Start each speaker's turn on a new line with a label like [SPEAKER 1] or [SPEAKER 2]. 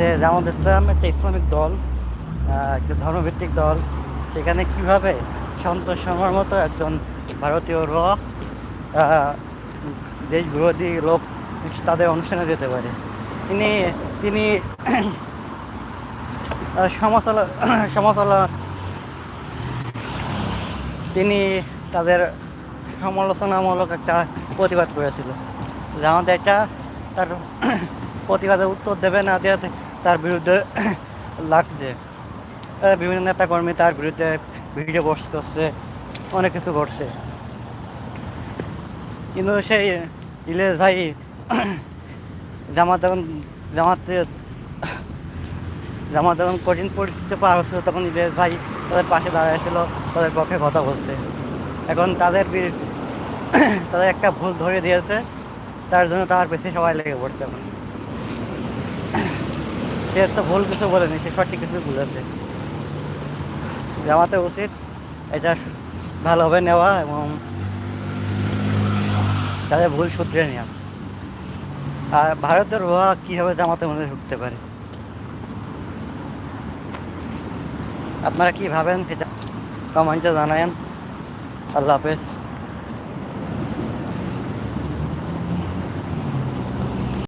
[SPEAKER 1] যে জামাত ইসলাম একটা ইসলামিক দল একটা ধর্মভিত্তিক দল সেখানে কীভাবে সন্তোষ শর্মার মতো একজন ভারতীয় র দেশ বিরোধী লোক তাদের অনুষ্ঠানে যেতে পারে। তিনি তিনি আহ, সমালোচনা সমালোচনা তিনি তাদের সমালোচনামূলক একটা প্রতিবাদ করেছিল। যে আমাদের একটা তার প্রতিবাদের উত্তর দেবে না দেওয়াতে তার বিরুদ্ধে লাগছে। বিভিন্ন নেতাকর্মী তার বিরুদ্ধে ভিডিও পোস্ট করছে, অনেক কিছু করছে। কিন্তু সেই ইলেশ ভাই জামাত যখন জামাতে, জামাত যখন কঠিন পরিস্থিতি পার হচ্ছিল, তখন ইলেশ ভাই তাদের পাশে দাঁড়াইছিল, তাদের পক্ষে কথা বলছে। এখন তাদের তাদের একটা ভুল ধরে দিয়েছে, তার জন্য তার বেশি সবাই লেগে পড়ছে এখন। সে তো ভুল কিছু বলেনি, সে সঠিক কিছু বুঝেছে জামাতে উচিত, এটা ভালোভাবে নেওয়া এবং তাদের ভুল শুধরে নেওয়া। আর ভারতের রোহা কীভাবে জামাতে মধ্যে ঢুকতে পারে? আপনারা কি ভাবেন সেটা কমেন্টে জানায়েন। আল্লাহ হাফেজ।